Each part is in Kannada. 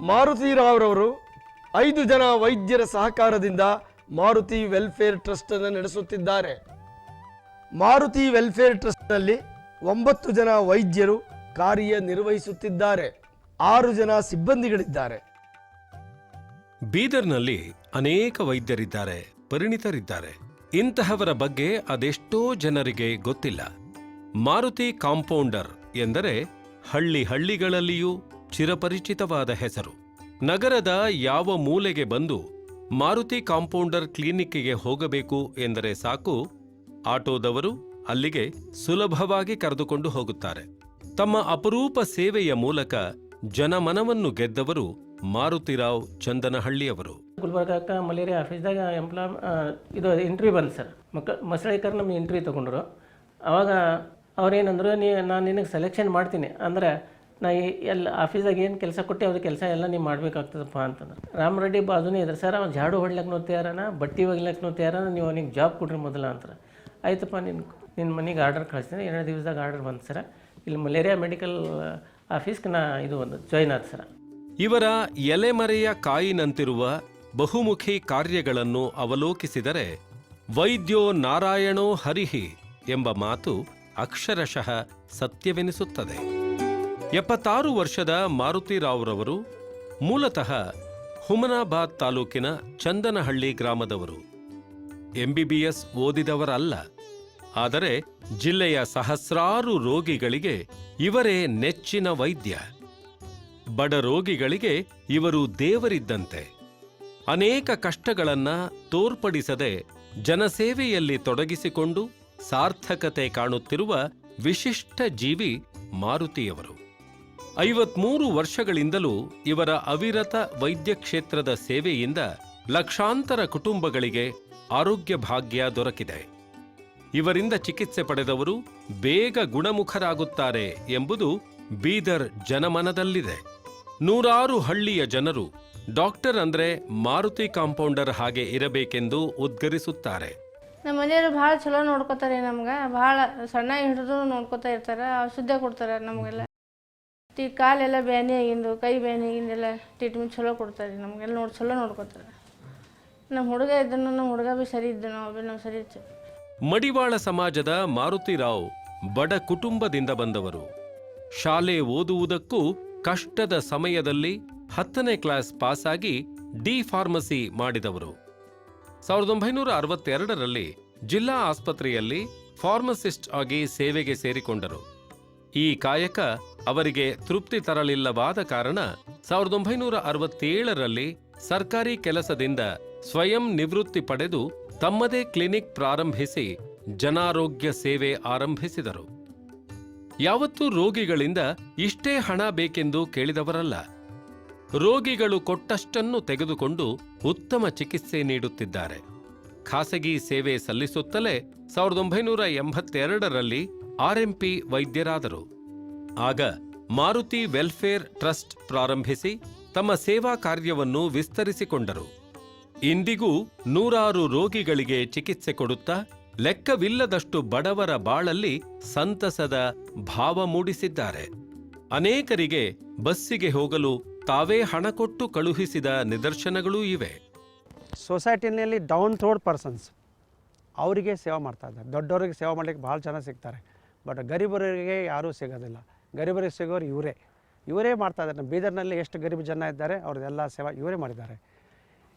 ಮಾರುತಿರಾವ್ರವರು ಐದು ಜನ ವೈದ್ಯರ ಸಹಕಾರದಿಂದ ಮಾರುತಿ ವೆಲ್ಫೇರ್ ಟ್ರಸ್ಟ್ ಅನ್ನು ನಡೆಸುತ್ತಿದ್ದಾರೆ. ಮಾರುತಿ ವೆಲ್ಫೇರ್ ಟ್ರಸ್ಟ್ನಲ್ಲಿ ಒಂಬತ್ತು ಜನ ವೈದ್ಯರು ಕಾರ್ಯನಿರ್ವಹಿಸುತ್ತಿದ್ದಾರೆ. ಆರು ಜನ ಸಿಬ್ಬಂದಿಗಳಿದ್ದಾರೆ. ಬೀದರ್ನಲ್ಲಿ ಅನೇಕ ವೈದ್ಯರಿದ್ದಾರೆ, ಪರಿಣಿತರಿದ್ದಾರೆ. ಇಂತಹವರ ಬಗ್ಗೆ ಅದೆಷ್ಟೋ ಜನರಿಗೆ ಗೊತ್ತಿಲ್ಲ. ಮಾರುತಿ ಕಾಂಪೌಂಡರ್ ಎಂದರೆ ಹಳ್ಳಿ ಹಳ್ಳಿಗಳಲ್ಲಿಯೂ ಚಿರಪರಿಚಿತವಾದ ಹೆಸರು. ನಗರದ ಯಾವ ಮೂಲೆಗೆ ಬಂದು ಮಾರುತಿ ಕಾಂಪೌಂಡರ್ ಕ್ಲಿನಿಕ್ಗೆ ಹೋಗಬೇಕು ಎಂದರೆ ಸಾಕು, ಆಟೋದವರು ಅಲ್ಲಿಗೆ ಸುಲಭವಾಗಿ ಕರೆದುಕೊಂಡು ಹೋಗುತ್ತಾರೆ. ತಮ್ಮ ಅಪರೂಪ ಸೇವೆಯ ಮೂಲಕ ಜನಮನವನ್ನು ಗೆದ್ದವರು ಮಾರುತಿರಾವ್ ಚಂದನಹಳ್ಳಿಯವರು. ಗುಲ್ಬರ್ಗಾಕ ಮಲೇರಿಯಾ ಆಫೀಸ್ದಾಗ ಎಂಪ್ಲಾ ಇದು ಇಂಟ್ರ್ವ್ಯೂ ಬಂತು ಸರ್. ಮಕ್ಕ ಮಸಳಿಕರ್ ನಮ್ಗೆ ಇಂಟ್ರ್ವ್ಯೂ ತೊಗೊಂಡ್ರು. ಅವಾಗ ಅವ್ರೇನಂದ್ರು, ನೀ, ನಾನು ನಿನಗೆ ಸೆಲೆಕ್ಷನ್ ಮಾಡ್ತೀನಿ. ಅಂದ್ರೆ ನಾ ಎಲ್ಲ ಆಫೀಸಾಗ ಏನು ಕೆಲಸ ಕೊಟ್ಟೆ ಅವ್ರ ಕೆಲಸ ಎಲ್ಲ ನೀವು ಮಾಡಬೇಕಾಗ್ತದಪ್ಪ ಅಂತಂದ್ರೆ ರಾಮರೆಡ್ಡಿ ಬಾಜುನೇ ಇದ್ರೆ, ಸರ್ ಅವ್ನು ಜಾಡು ಹೊಡ್ಲಕ್ಕೆ ತಯಾರಾನ, ಬಟ್ಟೆ ಒಗಿಲಕ್ಕೆ ತಯಾರನ, ನೀವು ಅವ್ನಿಗೆ ಜಾಬ್ ಕೊಡ್ರಿ ಮೊದಲ ಅಂತಾರೆ. ಆಯ್ತಪ್ಪ ನಿನ್ನ ನಿನ್ನ ಮನೆಗೆ ಆರ್ಡರ್ ಕಳಿಸ್ತೀನಿ, ಎರಡು ದಿವಸದಾಗ ಆರ್ಡರ್ ಬಂತು ಸರ. ಇಲ್ಲಿ ಮಲೇರಿಯಾ ಮೆಡಿಕಲ್ ಆಫೀಸ್ಗೆ ನಾ ಇದು ಒಂದು ಜಾಯ್ನ್ ಆದ ಸರ. ಇವರ ಎಲೆಮರೆಯ ಕಾಯಿನಂತಿರುವ ಬಹುಮುಖಿ ಕಾರ್ಯಗಳನ್ನು ಅವಲೋಕಿಸಿದರೆ, ವೈದ್ಯೋ ನಾರಾಯಣೋ ಹರಿಹಿ ಎಂಬ ಮಾತು ಅಕ್ಷರಶಃ ಸತ್ಯವೆನಿಸುತ್ತದೆ. ಎಪ್ಪತ್ತಾರು ವರ್ಷದ ಮಾರುತಿ ರಾವ್ ರವರು ಮೂಲತಃ ಹುಮನಾಬಾದ್ ತಾಲೂಕಿನ ಚಂದನಹಳ್ಳಿ ಗ್ರಾಮದವರು. ಎಂಬಿಬಿಎಸ್ ಓದಿದವರಲ್ಲ. ಆದರೆ ಜಿಲ್ಲೆಯ ಸಹಸ್ರಾರು ರೋಗಿಗಳಿಗೆ ಇವರೇ ನೆಚ್ಚಿನ ವೈದ್ಯ. ಬಡ ರೋಗಿಗಳಿಗೆ ಇವರು ದೇವರಿದ್ದಂತೆ. ಅನೇಕ ಕಷ್ಟಗಳನ್ನ ತೋರ್ಪಡಿಸದೆ ಜನಸೇವೆಯಲ್ಲಿ ತೊಡಗಿಸಿಕೊಂಡು ಸಾರ್ಥಕತೆ ಕಾಣುತ್ತಿರುವ ವಿಶಿಷ್ಟ ಜೀವಿ ಮಾರುತಿಯವರು. ಐವತ್ಮೂರು ವರ್ಷಗಳಿಂದಲೂ ಇವರ ಅವಿರತ ವೈದ್ಯ ಕ್ಷೇತ್ರದ ಸೇವೆಯಿಂದ ಲಕ್ಷಾಂತರ ಕುಟುಂಬಗಳಿಗೆ ಆರೋಗ್ಯ ಭಾಗ್ಯ ದೊರಕಿದೆ. ಇವರಿಂದ ಚಿಕಿತ್ಸೆ ಪಡೆದವರು ಬೇಗ ಗುಣಮುಖರಾಗುತ್ತಾರೆ ಎಂಬುದು ಬೀದರ್ ಜನಮನದಲ್ಲಿದೆ. ನೂರಾರು ಹಳ್ಳಿಯ ಜನರು ಡಾಕ್ಟರ್ ಅಂದ್ರೆ ಮಾರುತಿ ಕಾಂಪೌಂಡರ್ ಹಾಗೆ ಇರಬೇಕೆಂದು ಉದ್ಗರಿಸುತ್ತಾರೆ. ನಮ್ಮ ಮನೆಯವರು ಭಾಳ ಚಲೋ ನೋಡ್ಕೋತಾರೆ ನಮ್ಗೆ, ಭಾಳ ಸಣ್ಣ ಹಿಡಿದು ನೋಡ್ಕೋತಾ ಇರ್ತಾರೆ, ಔಷಧ ಕೊಡ್ತಾರೆ ನಮಗೆಲ್ಲ. ಈ ಕಾಲೆಲ್ಲ ಬ್ಯಾನಿ ಆಗಿಂದು, ಕೈ ಬ್ಯಾನಿ ಆಗಿಂದೆಲ್ಲ ಟ್ರೀಟ್ಮೆಂಟ್ ಚಲೋ ಕೊಡ್ತಾರೆ ನಮಗೆಲ್ಲ ನೋಡಿ, ಚಲೋ ನೋಡ್ಕೊತಾರೆ. ನಮ್ಮ ಹುಡುಗ ಇದ್ದನು, ನಮ್ಮ ಹುಡುಗ ಭೀ ಸರಿ ಇದ್ದನು ನಾವು ಭೀ ಸರಿ ಇತ್ತು. ಮಡಿವಾಳ ಸಮಾಜದ ಮಾರುತಿರಾವ್ ಬಡ ಕುಟುಂಬದಿಂದ ಬಂದವರು. ಶಾಲೆ ಓದುವುದಕ್ಕೂ ಕಷ್ಟದ ಸಮಯದಲ್ಲಿ ಹತ್ತನೇ ಕ್ಲಾಸ್ ಪಾಸಾಗಿ ಡಿ ಫಾರ್ಮಸಿ ಮಾಡಿದವರು. ಸಾವಿರದ ಒಂಬೈನೂರ ಅರವತ್ತೆರಡರಲ್ಲಿ ಜಿಲ್ಲಾ ಆಸ್ಪತ್ರೆಯಲ್ಲಿ ಫಾರ್ಮಸಿಸ್ಟ್ ಆಗಿ ಸೇವೆಗೆ ಸೇರಿಕೊಂಡರು. ಈ ಕಾಯಕ ಅವರಿಗೆ ತೃಪ್ತಿ ತರಲಿಲ್ಲವಾದ ಕಾರಣ ಸಾವಿರದ ಒಂಬೈನೂರ ಅರವತ್ತೇಳರಲ್ಲಿ ಸರ್ಕಾರಿ ಕೆಲಸದಿಂದ ಸ್ವಯಂ ನಿವೃತ್ತಿ ಪಡೆದು ತಮ್ಮದೇ ಕ್ಲಿನಿಕ್ ಪ್ರಾರಂಭಿಸಿ ಜನಾರೋಗ್ಯ ಸೇವೆ ಆರಂಭಿಸಿದರು. ಯಾವತ್ತೂ ರೋಗಿಗಳಿಂದ ಇಷ್ಟೇ ಹಣ ಬೇಕೆಂದು ಕೇಳಿದವರಲ್ಲ. ರೋಗಿಗಳು ಕೊಟ್ಟಷ್ಟನ್ನು ತೆಗೆದುಕೊಂಡು ಉತ್ತಮ ಚಿಕಿತ್ಸೆ ನೀಡುತ್ತಿದ್ದಾರೆ. ಖಾಸಗಿ ಸೇವೆ ಸಲ್ಲಿಸುತ್ತಲೇ ಸಾವಿರದ ಒಂಬೈನೂರ ಎಂಬತ್ತೆರಡರಲ್ಲಿ ಆರ್ಎಂಪಿ ವೈದ್ಯರಾದರು. ಆಗ ಮಾರುತಿ ವೆಲ್ಫೇರ್ ಟ್ರಸ್ಟ್ ಪ್ರಾರಂಭಿಸಿ ತಮ್ಮ ಸೇವಾ ಕಾರ್ಯವನ್ನು ವಿಸ್ತರಿಸಿಕೊಂಡರು. ಇಂದಿಗೂ ನೂರಾರು ರೋಗಿಗಳಿಗೆ ಚಿಕಿತ್ಸೆ ಕೊಡುತ್ತಾ ಲೆಕ್ಕವಿಲ್ಲದಷ್ಟು ಬಡವರ ಬಾಳಲ್ಲಿ ಸಂತಸದ ಭಾವ ಮೂಡಿಸಿದ್ದಾರೆ. ಅನೇಕರಿಗೆ ಬಸ್ಸಿಗೆ ಹೋಗಲು ತಾವೇ ಹಣ ಕೊಟ್ಟು ಕಳುಹಿಸಿದ ನಿದರ್ಶನಗಳೂ ಇವೆ. ಸೊಸೈಟಿನಲ್ಲಿ ಡೌನ್ ಥ್ರೋಡ್ ಪರ್ಸನ್ಸ್. ಅವರಿಗೆ ಸೇವೆ ಮಾಡ್ತಾ ಇದ್ದಾರೆ. ದೊಡ್ಡವರಿಗೆ ಸೇವೆ ಮಾಡಲಿಕ್ಕೆ ಭಾಳ ಜನ ಸಿಗ್ತಾರೆ. ಬಟ್ ಗರೀಬರಿಗೆ ಯಾರೂ ಸಿಗೋದಿಲ್ಲ. ಗರೀಬರಿಗೆ ಸಿಗೋರು ಇವರೇ. ಇವರೇ ಮಾಡ್ತಾ ಇದ್ದಾರೆ. ಬೀದರ್ನಲ್ಲಿ ಎಷ್ಟು ಗರೀಬ್ ಜನ ಇದ್ದಾರೆ, ಅವ್ರದ್ದೆಲ್ಲ ಸೇವೆ ಇವರೇ ಮಾಡಿದ್ದಾರೆ.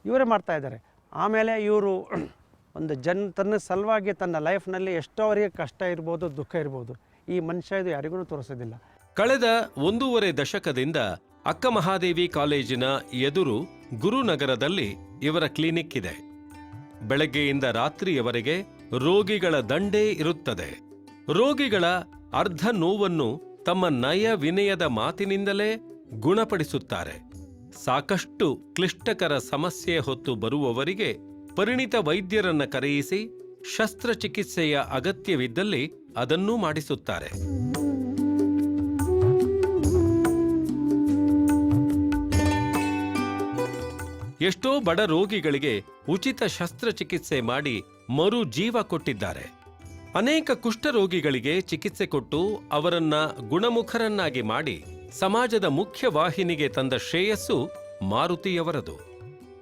ಇವರೇ ಮಾಡ್ತಾ ಇದ್ದಾರೆ. ಆಮೇಲೆ ಇವರು ಒಂದು ಜನ್, ತನ್ನ ಸಲುವಾಗಿ ತನ್ನ ಲೈಫ್ನಲ್ಲಿ ಎಷ್ಟೋ ಅವರಿಗೆ ಕಷ್ಟ ಇರ್ಬೋದು, ದುಃಖ ಇರ್ಬೋದು, ಈ ಮನುಷ್ಯ ಇದು ಯಾರಿಗೂ ತೋರಿಸೋದಿಲ್ಲ. ಕಳೆದ ಒಂದೂವರೆ ದಶಕದಿಂದ ಅಕ್ಕ ಮಹಾದೇವಿ ಕಾಲೇಜಿನ ಎದುರು ಗುರುನಗರದಲ್ಲಿ ಇವರ ಕ್ಲಿನಿಕ್ ಇದೆ. ಬೆಳಗ್ಗೆಯಿಂದ ರಾತ್ರಿಯವರೆಗೆ ರೋಗಿಗಳ ದಂಡೇ ಇರುತ್ತದೆ. ರೋಗಿಗಳ ಅರ್ಧ ನೋವನ್ನು ತಮ್ಮ ನಯ ವಿನಯದ ಮಾತಿನಿಂದಲೇ ಗುಣಪಡಿಸುತ್ತಾರೆ. ಸಾಕಷ್ಟು ಕ್ಲಿಷ್ಟಕರ ಸಮಸ್ಯೆ ಹೊತ್ತು ಬರುವವರಿಗೆ ಪರಿಣಿತ ವೈದ್ಯರನ್ನ ಕರೆಯಿಸಿ ಶಸ್ತ್ರಚಿಕಿತ್ಸೆಯ ಅಗತ್ಯವಿದ್ದಲ್ಲಿ ಅದನ್ನೂ ಮಾಡಿಸುತ್ತಾರೆ. ಎಷ್ಟೋ ಬಡ ರೋಗಿಗಳಿಗೆ ಉಚಿತ ಶಸ್ತ್ರಚಿಕಿತ್ಸೆ ಮಾಡಿ ಮರು ಜೀವ ಕೊಟ್ಟಿದ್ದಾರೆ. ಅನೇಕ ಕುಷ್ಠರೋಗಿಗಳಿಗೆ ಚಿಕಿತ್ಸೆ ಕೊಟ್ಟು ಅವರನ್ನ ಗುಣಮುಖರನ್ನಾಗಿ ಮಾಡಿ ಸಮಾಜದ ಮುಖ್ಯ ವಾಹಿನಿಗೆ ತಂದ ಶ್ರೇಯಸ್ಸು ಮಾರುತಿಯವರದು.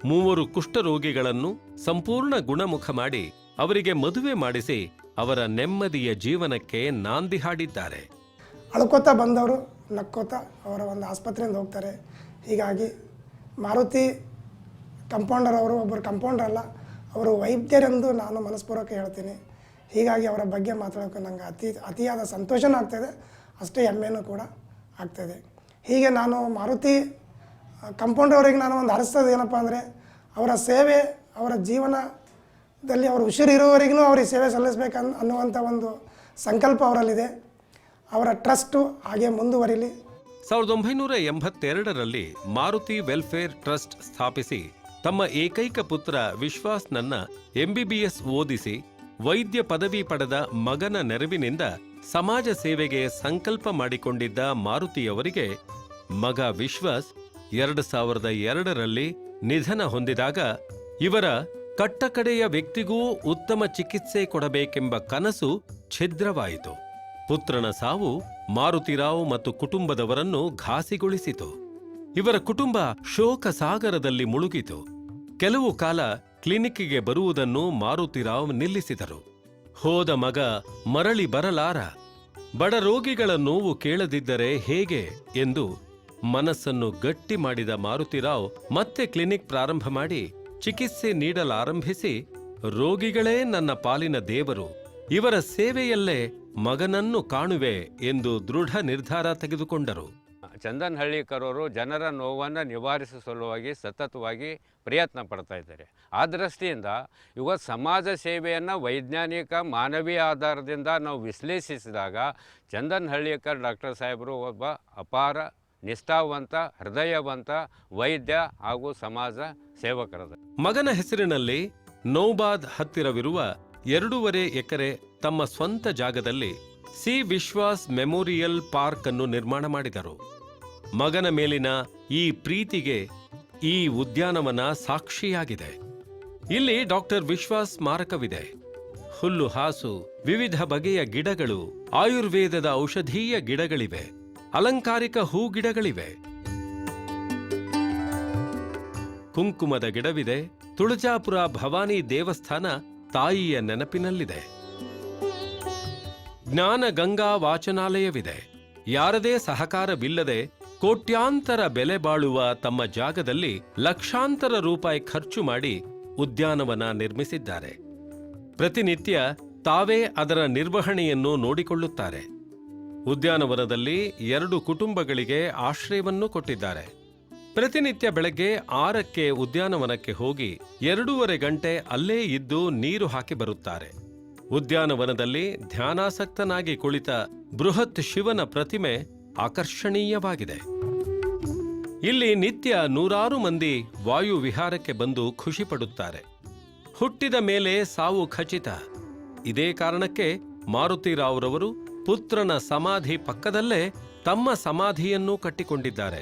ಮೂವರು ಕುಷ್ಠರೋಗಿಗಳನ್ನು ಸಂಪೂರ್ಣ ಗುಣಮುಖ ಮಾಡಿ ಅವರಿಗೆ ಮದುವೆ ಮಾಡಿಸಿ ಅವರ ನೆಮ್ಮದಿಯ ಜೀವನಕ್ಕೆ ನಾಂದಿ ಹಾಡಿದ್ದಾರೆ. ಅಳ್ಕೋತಾ ಬಂದವರು, ನಕ್ಕೋತಾ ಅವರ ಒಂದು ಆಸ್ಪತ್ರೆಯಿಂದ ಹೋಗ್ತಾರೆ. ಹೀಗಾಗಿ ಮಾರುತಿ ಕಂಪೌಂಡರ್ ಅವರು ಒಬ್ಬರು ಕಂಪೌಂಡರ್ ಅಲ್ಲ, ಅವರು ವೈದ್ಯರೆಂದು ನಾನು ಮನಸ್ಪೂರ್ವಕ ಹೇಳ್ತೀನಿ. ಹೀಗಾಗಿ ಅವರ ಬಗ್ಗೆ ಮಾತಾಡೋಕೆ ನನಗೆ ಅತಿ ಅತಿಯಾದ ಸಂತೋಷನೂ ಆಗ್ತಾಯಿದೆ. ಅಷ್ಟೇ ಹೆಮ್ಮೆನೂ ಕೂಡ ಆಗ್ತಾಯಿದೆ. ಹೀಗೆ ನಾನು ಮಾರುತಿ ಕಂಪೌಂಡರ್ ಅವರಿಗೆ ನಾನು ಒಂದು ಹರಿಸೋದು ಏನಪ್ಪ ಅಂದರೆ, ಅವರ ಸೇವೆ, ಅವರ ಜೀವನದಲ್ಲಿ ಅವರು ಉಸಿರಿರುವವರೆಗೂ ಅವ್ರಿಗೆ ಸೇವೆ ಸಲ್ಲಿಸಬೇಕು ಅನ್, ಅನ್ನುವಂಥ ಒಂದು ಸಂಕಲ್ಪ ಅವರಲ್ಲಿದೆ. ಅವರ ಟ್ರಸ್ಟು ಹಾಗೆ ಮುಂದುವರಿಲಿ. ಸಾವಿರದ ಒಂಬೈನೂರ ಎಂಬತ್ತೆರಡರಲ್ಲಿ ಮಾರುತಿ ವೆಲ್ಫೇರ್ ಟ್ರಸ್ಟ್ ಸ್ಥಾಪಿಸಿ ತಮ್ಮ ಏಕೈಕ ಪುತ್ರ ವಿಶ್ವಾಸ್ನನ್ನ ಎಂಬಿಬಿಎಸ್ ಓದಿಸಿ ವೈದ್ಯ ಪದವಿ ಪಡೆದ ಮಗನ ನೆರವಿನಿಂದ ಸಮಾಜ ಸೇವೆಗೆ ಸಂಕಲ್ಪ ಮಾಡಿಕೊಂಡಿದ್ದ ಮಾರುತಿಯವರಿಗೆ ಮಗ ವಿಶ್ವಾಸ್ ಎರಡು ಸಾವಿರದ ಎರಡರಲ್ಲಿ ನಿಧನ ಹೊಂದಿದಾಗ ಇವರ ಕಟ್ಟಕಡೆಯ ವ್ಯಕ್ತಿಗೂ ಉತ್ತಮ ಚಿಕಿತ್ಸೆ ಕೊಡಬೇಕೆಂಬ ಕನಸು ಛಿದ್ರವಾಯಿತು. ಪುತ್ರನ ಸಾವು ಮಾರುತಿರಾವ್ ಮತ್ತು ಕುಟುಂಬದವರನ್ನು ಘಾಸಿಗೊಳಿಸಿತು. ಇವರ ಕುಟುಂಬ ಶೋಕ ಸಾಗರದಲ್ಲಿ ಮುಳುಗಿತು. ಕೆಲವು ಕಾಲ ಕ್ಲಿನಿಕ್ಕಿಗೆ ಬರುವುದನ್ನು ಮಾರುತಿರಾವ್ ನಿಲ್ಲಿಸಿದರು. ಹೋದ ಮಗ ಮರಳಿ ಬರಲಾರ. ಬಡ ರೋಗಿಗಳ ನೋವು ಕೇಳದಿದ್ದರೆ ಹೇಗೆ ಎಂದು ಮನಸ್ಸನ್ನು ಗಟ್ಟಿ ಮಾಡಿದ ಮಾರುತಿರಾವ್ ಮತ್ತೆ ಕ್ಲಿನಿಕ್ ಪ್ರಾರಂಭ ಮಾಡಿ ಚಿಕಿತ್ಸೆ ನೀಡಲಾರಂಭಿಸಿ, ರೋಗಿಗಳೇ ನನ್ನ ಪಾಲಿನ ದೇವರು, ಇವರ ಸೇವೆಯಲ್ಲೇ ಮಗನನ್ನು ಕಾಣುವೆ ಎಂದು ದೃಢ ನಿರ್ಧಾರ ತೆಗೆದುಕೊಂಡರು. ಚಂದನ್ ಹಳ್ಳಿಕರವರು ಜನರ ನೋವನ್ನು ನಿವಾರಿಸುವ ಸಲುವಾಗಿ ಸತತವಾಗಿ ಪ್ರಯತ್ನ ಪಡ್ತಾ ಇದ್ದಾರೆ. ಆ ದೃಷ್ಟಿಯಿಂದ ಇವತ್ತು ಸಮಾಜ ಸೇವೆಯನ್ನು ವೈಜ್ಞಾನಿಕ, ಮಾನವೀಯ ಆಧಾರದಿಂದ ನಾವು ವಿಶ್ಲೇಷಿಸಿದಾಗ ಚಂದನ್ ಹಳ್ಳಿಕರ್ ಡಾಕ್ಟರ್ ಸಾಹೇಬರು ಒಬ್ಬ ಅಪಾರ, ನಿಷ್ಠಾವಂತ, ಹೃದಯವಂತ ವೈದ್ಯ ಹಾಗೂ ಸಮಾಜ ಸೇವಕರದ ಮಗನ ಹೆಸರಿನಲ್ಲಿ ನೌಬಾದ್ ಹತ್ತಿರವಿರುವ ಎರಡೂವರೆ ಎಕರೆ ತಮ್ಮ ಸ್ವಂತ ಜಾಗದಲ್ಲಿ ಸಿ ವಿಶ್ವಾಸ್ ಮೆಮೋರಿಯಲ್ ಪಾರ್ಕ್ ಅನ್ನು ನಿರ್ಮಾಣ ಮಾಡಿದರು. ಮಗನ ಮೇಲಿನ ಈ ಪ್ರೀತಿಗೆ ಈ ಉದ್ಯಾನವನ ಸಾಕ್ಷಿಯಾಗಿದೆ. ಇಲ್ಲಿ ಡಾಕ್ಟರ್ ವಿಶ್ವಾಸ್ ಸ್ಮಾರಕವಿದೆ. ಹುಲ್ಲು ಹಾಸು, ವಿವಿಧ ಬಗೆಯ ಗಿಡಗಳು, ಆಯುರ್ವೇದದ ಔಷಧೀಯ ಗಿಡಗಳಿವೆ. ಅಲಂಕಾರಿಕ ಹೂ ಗಿಡಗಳಿವೆ. ಕುಂಕುಮದ ಗಿಡವಿದೆ. ತುಳಜಾಪುರ ಭವಾನಿ ದೇವಸ್ಥಾನ ತಾಯಿಯ ನೆನಪಿನಲ್ಲಿದೆ. ಜ್ಞಾನ ಗಂಗಾ ವಾಚನಾಲಯವಿದೆ. ಯಾರದೇ ಸಹಕಾರವಿಲ್ಲದೆ ಕೋಟ್ಯಾಂತರ ಬೆಲೆ ಬಾಳುವ ತಮ್ಮ ಜಾಗದಲ್ಲಿ ಲಕ್ಷಾಂತರ ರೂಪಾಯಿ ಖರ್ಚು ಮಾಡಿ ಉದ್ಯಾನವನ ನಿರ್ಮಿಸಿದ್ದಾರೆ. ಪ್ರತಿನಿತ್ಯ ತಾವೇ ಅದರ ನಿರ್ವಹಣೆಯನ್ನು ನೋಡಿಕೊಳ್ಳುತ್ತಾರೆ. ಉದ್ಯಾನವನದಲ್ಲಿ ಎರಡು ಕುಟುಂಬಗಳಿಗೆ ಆಶ್ರಯವನ್ನು ಕೊಟ್ಟಿದ್ದಾರೆ. ಪ್ರತಿನಿತ್ಯ ಬೆಳಗ್ಗೆ ಆರಕ್ಕೆ ಉದ್ಯಾನವನಕ್ಕೆ ಹೋಗಿ ಎರಡೂವರೆ ಗಂಟೆ ಅಲ್ಲೇ ಇದ್ದು ನೀರು ಹಾಕಿ ಬರುತ್ತಾರೆ. ಉದ್ಯಾನವನದಲ್ಲಿ ಧ್ಯಾನಾಸಕ್ತನಾಗಿ ಕುಳಿತ ಬೃಹತ್ ಶಿವನ ಪ್ರತಿಮೆ ಆಕರ್ಷಣೀಯವಾಗಿದೆ. ಇಲ್ಲಿ ನಿತ್ಯ ನೂರಾರು ಮಂದಿ ವಾಯು ವಿಹಾರಕ್ಕೆ ಬಂದು ಖುಷಿ ಪಡುತ್ತಾರೆ. ಹುಟ್ಟಿದ ಮೇಲೆ ಸಾವು ಖಚಿತ. ಇದೇ ಕಾರಣಕ್ಕೆ ಮಾರುತಿರಾವ್ರವರು ಪುತ್ರನ ಸಮಾಧಿ ಪಕ್ಕದಲ್ಲೇ ತಮ್ಮ ಸಮಾಧಿಯನ್ನೂ ಕಟ್ಟಿಕೊಂಡಿದ್ದಾರೆ.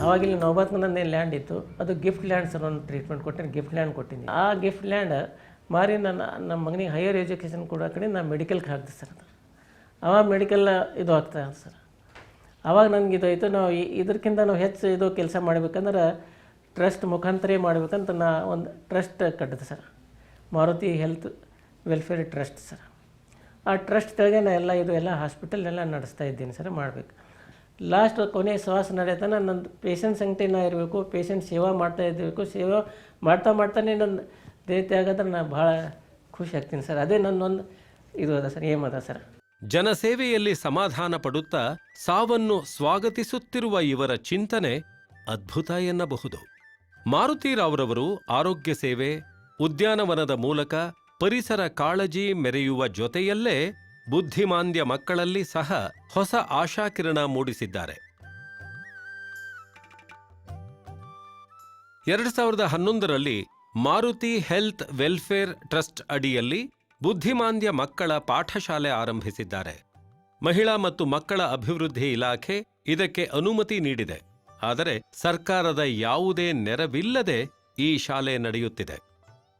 ಆವಾಗಿಲ್ಲಿ ನೌಬಾತ್ನಲ್ಲಿ ಲ್ಯಾಂಡ್ ಇತ್ತು. ಅದು ಗಿಫ್ಟ್ ಲ್ಯಾಂಡ್ ಸರ್ ಒಂದು ಟ್ರೀಟ್ಮೆಂಟ್ ಕೊಟ್ಟಿನಿ ಗಿಫ್ಟ್ ಲ್ಯಾಂಡ್ ಕೊಟ್ಟಿನಿ ಆ ಗಿಫ್ಟ್ ಲ್ಯಾಂಡ್ ಮಾರಿ ನನ್ನ, ನಮ್ಮ ಮಗನಿಗೆ ಹೈಯರ್ ಎಜುಕೇಷನ್ ಕೊಡೋ ಕಡೆ ನಾನು ಮೆಡಿಕಲ್ಗೆ ಹಾಕಿದೆ ಸರ್ ಅದು. ಆವಾಗ ಮೆಡಿಕಲ್ ಇದು ಆಗ್ತಾ ಸರ್. ಅವಾಗ ನನಗೆ ಇದಾಯಿತು, ನಾವು ಇದಕ್ಕಿಂತ ನಾವು ಹೆಚ್ಚು ಇದು ಕೆಲಸ ಮಾಡ್ಬೇಕಂದ್ರೆ ಟ್ರಸ್ಟ್ ಮುಖಾಂತರ ಮಾಡ್ಬೇಕಂತ ನಾ ಒಂದು ಟ್ರಸ್ಟ್ ಕಟ್ಟಿದೆ sir. Maruti health welfare trust sir. ಆ ಟ್ರಸ್ಟ್ ತೆಳಗೆ ನಾನು ಎಲ್ಲ ಇದು ಎಲ್ಲ ಹಾಸ್ಪಿಟಲ್ ಎಲ್ಲ ನಡೆಸ್ತಾ ಇದ್ದೀನಿ ಸರ್ ಮಾಡಬೇಕು. ಲಾಸ್ಟ್ ಕೊನೆ ಶ್ವಾಸ ನಡೆಯತನ ನನ್ನ ಪೇಷಂಟ್ ಸಂಖ್ಯೆ ಇರಬೇಕು ಪೇಷಂಟ್ ಸೇವಾ ಮಾಡ್ತಾ ಇರಬೇಕು, ಸೇವಾ ಮಾಡ್ತಾ ಮಾಡ್ತಾನೆ ನನ್ನ ದೇಹತೆ ಆಗೋದ್ರೆ ನಾನು ಭಾಳ ಖುಷಿ ಆಗ್ತೀನಿ ಸರ್. ಅದೇ ನನ್ನೊಂದು ಇದು ಅದ ಸರ್, ಏಮ್ ಅದ ಸರ್. ಜನಸೇವೆಯಲ್ಲಿ ಸಮಾಧಾನ ಪಡುತ್ತಾ ಸಾವನ್ನು ಸ್ವಾಗತಿಸುತ್ತಿರುವ ಇವರ ಚಿಂತನೆ ಅದ್ಭುತ ಎನ್ನಬಹುದು. ಮಾರುತಿರಾವ್ರವರು ಆರೋಗ್ಯ ಸೇವೆ, ಉದ್ಯಾನವನದ ಮೂಲಕ ಪರಿಸರ ಕಾಳಜಿ ಮೆರೆಯುವ ಜೊತೆಯಲ್ಲೇ ಬುದ್ಧಿಮಾಂದ್ಯ ಮಕ್ಕಳಲ್ಲಿ ಸಹ ಹೊಸ ಆಶಾಕಿರಣ ಮೂಡಿಸಿದ್ದಾರೆ. ಎರಡು ಸಾವಿರದ ಹನ್ನೊಂದರಲ್ಲಿ ಮಾರುತಿ ಹೆಲ್ತ್ ವೆಲ್ಫೇರ್ ಟ್ರಸ್ಟ್ ಅಡಿಯಲ್ಲಿ ಬುದ್ಧಿಮಾಂದ್ಯ ಮಕ್ಕಳ ಪಾಠಶಾಲೆ ಆರಂಭಿಸಿದ್ದಾರೆ. ಮಹಿಳಾ ಮತ್ತು ಮಕ್ಕಳ ಅಭಿವೃದ್ಧಿ ಇಲಾಖೆ ಇದಕ್ಕೆ ಅನುಮತಿ ನೀಡಿದೆ. ಆದರೆ ಸರ್ಕಾರದ ಯಾವುದೇ ನೆರವಿಲ್ಲದೆ ಈ ಶಾಲೆ ನಡೆಯುತ್ತಿದೆ.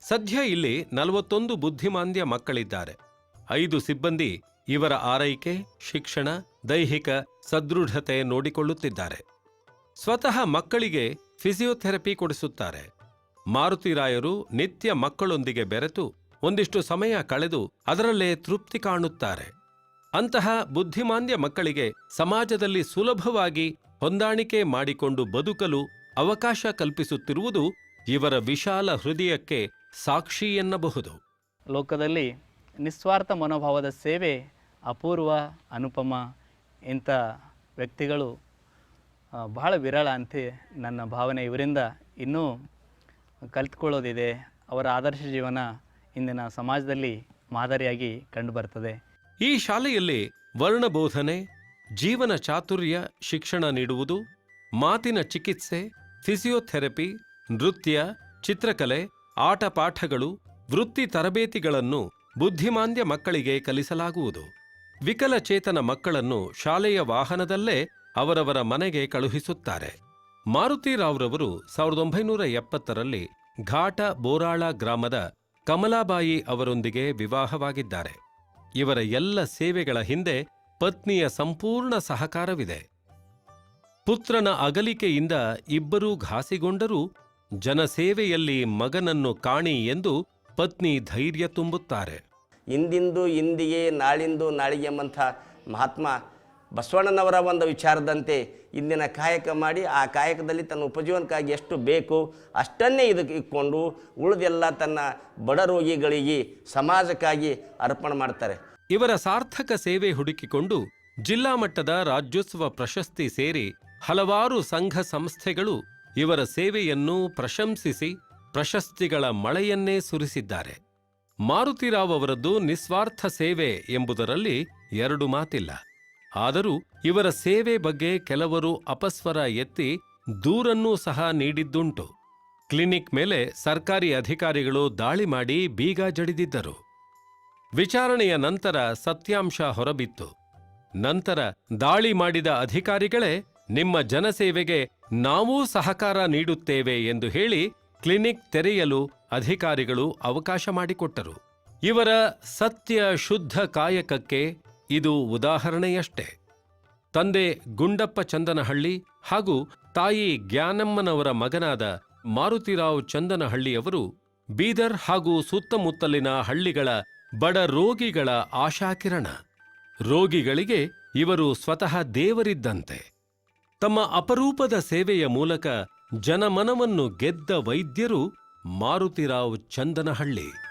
ಸದ್ಯ ಇಲ್ಲಿ ನಲವತ್ತೊಂದು ಬುದ್ಧಿಮಾಂದ್ಯ ಮಕ್ಕಳಿದ್ದಾರೆ. ಐದು ಸಿಬ್ಬಂದಿ ಇವರ ಆರೈಕೆ, ಶಿಕ್ಷಣ, ದೈಹಿಕ ಸದೃಢತೆ ನೋಡಿಕೊಳ್ಳುತ್ತಿದ್ದಾರೆ. ಸ್ವತಃ ಮಕ್ಕಳಿಗೆ ಫಿಸಿಯೋಥೆರಪಿ ಕೊಡಿಸುತ್ತಾರೆ. ಮಾರುತಿರಾಯರು ನಿತ್ಯ ಮಕ್ಕಳೊಂದಿಗೆ ಬೆರೆತು ಒಂದಿಷ್ಟು ಸಮಯ ಕಳೆದು ಅದರಲ್ಲೇ ತೃಪ್ತಿ ಕಾಣುತ್ತಾರೆ. ಅಂತಹ ಬುದ್ಧಿಮಾಂದ್ಯ ಮಕ್ಕಳಿಗೆ ಸಮಾಜದಲ್ಲಿ ಸುಲಭವಾಗಿ ಹೊಂದಾಣಿಕೆ ಮಾಡಿಕೊಂಡು ಬದುಕಲು ಅವಕಾಶ ಕಲ್ಪಿಸುತ್ತಿರುವುದು ಇವರ ವಿಶಾಲ ಹೃದಯಕ್ಕೆ ಸಾಕ್ಷಿ ಎನ್ನಬಹುದು. ಲೋಕದಲ್ಲಿ ನಿಸ್ವಾರ್ಥ ಮನೋಭಾವದ ಸೇವೆ ಅಪೂರ್ವ, ಅನುಪಮ ಇಂಥ ವ್ಯಕ್ತಿಗಳು ಬಹಳ ವಿರಳ ಅಂತೆ ನನ್ನ ಭಾವನೆ ಇವರಿಂದ ಇನ್ನೂ ಕಲಿತ್ಕೊಳ್ಳೋದಿದೆ ಅವರ ಆದರ್ಶ ಜೀವನ ಇಂದಿನ ಸಮಾಜದಲ್ಲಿ ಮಾದರಿಯಾಗಿ ಕಂಡುಬರ್ತದೆ ಈ ಶಾಲೆಯಲ್ಲಿ ವರ್ಣಬೋಧನೆ, ಜೀವನ ಚಾತುರ್ಯ, ಶಿಕ್ಷಣ ನೀಡುವುದು, ಮಾತಿನ ಚಿಕಿತ್ಸೆ, ಫಿಸಿಯೋಥೆರಪಿ, ನೃತ್ಯ, ಚಿತ್ರಕಲೆ ಆಟಪಾಠಗಳು ವೃತ್ತಿ ತರಬೇತಿಗಳನ್ನು ಬುದ್ಧಿಮಾಂದ್ಯ ಮಕ್ಕಳಿಗೆ ಕಲಿಸಲಾಗುವುದು. ವಿಕಲಚೇತನ ಮಕ್ಕಳನ್ನು ಶಾಲೆಯ ವಾಹನದಲ್ಲೇ ಅವರವರ ಮನೆಗೆ ಕಳುಹಿಸುತ್ತಾರೆ. ಮಾರುತಿರಾವ್ರವರು ಸಾವಿರದ ಒಂಬೈನೂರ ಎಪ್ಪತ್ತರಲ್ಲಿ ಘಾಟ ಬೋರಾಳ ಗ್ರಾಮದ ಕಮಲಾಬಾಯಿ ಅವರೊಂದಿಗೆ ವಿವಾಹವಾಗಿದ್ದಾರೆ. ಇವರ ಎಲ್ಲ ಸೇವೆಗಳ ಹಿಂದೆ ಪತ್ನಿಯ ಸಂಪೂರ್ಣ ಸಹಕಾರವಿದೆ. ಪುತ್ರನ ಅಗಲಿಕೆಯಿಂದ ಇಬ್ಬರೂ ಘಾಸಿಗೊಂಡರೂ ಜನಸೇವೆಯಲ್ಲಿ ಮಗನನ್ನು ಕಾಣಿ ಎಂದು ಪತ್ನಿ ಧೈರ್ಯ ತುಂಬುತ್ತಾರೆ. ಇಂದಿಂದು ಇಂದಿಗೆ ನಾಳಿಂದು ನಾಳಿಗೆ ಎಂಬಂಥ ಮಹಾತ್ಮ ಬಸವಣ್ಣನವರ ಒಂದು ವಿಚಾರದಂತೆ ಇಂದಿನ ಕಾಯಕ ಮಾಡಿ ಆ ಕಾಯಕದಲ್ಲಿ ತನ್ನ ಉಪಜೀವನಕ್ಕಾಗಿ ಎಷ್ಟು ಬೇಕು ಅಷ್ಟನ್ನೇ ಇದಕ್ಕೆ ಇಟ್ಕೊಂಡು ಉಳಿದೆಲ್ಲ ತನ್ನ ಬಡ ರೋಗಿಗಳಿಗೆ ಸಮಾಜಕ್ಕಾಗಿ ಅರ್ಪಣೆ ಮಾಡ್ತಾರೆ. ಇವರ ಸಾರ್ಥಕ ಸೇವೆ ಹುಡುಕಿಕೊಂಡು ಜಿಲ್ಲಾ ಮಟ್ಟದ ರಾಜ್ಯೋತ್ಸವ ಪ್ರಶಸ್ತಿ ಸೇರಿ ಹಲವಾರು ಸಂಘ ಸಂಸ್ಥೆಗಳು ಇವರ ಸೇವೆಯನ್ನು ಪ್ರಶಂಸಿಸಿ ಪ್ರಶಸ್ತಿಗಳ ಮಳೆಯನ್ನೇ ಸುರಿಸಿದ್ದಾರೆ. ಮಾರುತಿರಾವ್ ಅವರದ್ದು ನಿಸ್ವಾರ್ಥ ಸೇವೆ ಎಂಬುದರಲ್ಲಿ ಎರಡು ಮಾತಿಲ್ಲ. ಆದರೂ ಇವರ ಸೇವೆ ಬಗ್ಗೆ ಕೆಲವರು ಅಪಸ್ವರ ಎತ್ತಿ ದೂರನ್ನೂ ಸಹ ನೀಡಿದ್ದುಂಟು. ಕ್ಲಿನಿಕ್ ಮೇಲೆ ಸರ್ಕಾರಿ ಅಧಿಕಾರಿಗಳು ದಾಳಿ ಮಾಡಿ ಬೀಗ ಜಡಿದಿದ್ದರು. ವಿಚಾರಣೆಯ ನಂತರ ಸತ್ಯಾಂಶ ಹೊರಬಿತ್ತು. ನಂತರ ದಾಳಿ ಮಾಡಿದ ಅಧಿಕಾರಿಗಳೇ, ನಿಮ್ಮ ಜನಸೇವೆಗೆ ನಾವೂ ಸಹಕಾರ ನೀಡುತ್ತೇವೆ ಎಂದು ಹೇಳಿ ಕ್ಲಿನಿಕ್ ತೆರೆಯಲು ಅಧಿಕಾರಿಗಳು ಅವಕಾಶ ಮಾಡಿಕೊಟ್ಟರು. ಇವರ ಸತ್ಯ ಶುದ್ಧ ಕಾಯಕಕ್ಕೆ ಇದು ಉದಾಹರಣೆಯಷ್ಟೇ. ತಂದೆ ಗುಂಡಪ್ಪ ಚಂದನಹಳ್ಳಿ ಹಾಗೂ ತಾಯಿ ಜ್ಞಾನಮ್ಮನವರ ಮಗನಾದ ಮಾರುತಿರಾವ್ ಚಂದನಹಳ್ಳಿಯವರು ಬೀದರ್ ಹಾಗೂ ಸುತ್ತಮುತ್ತಲಿನ ಹಳ್ಳಿಗಳ ಬಡ ರೋಗಿಗಳ ಆಶಾಕಿರಣ. ರೋಗಿಗಳಿಗೆ ಇವರು ಸ್ವತಃ ದೇವರಿದ್ದಂತೆ. ತಮ್ಮ ಅಪರೂಪದ ಸೇವೆಯ ಮೂಲಕ ಜನಮನವನ್ನು ಗೆದ್ದ ವೈದ್ಯರು ಮಾರುತಿರಾವ್ ಚಂದನಹಳ್ಳಿ.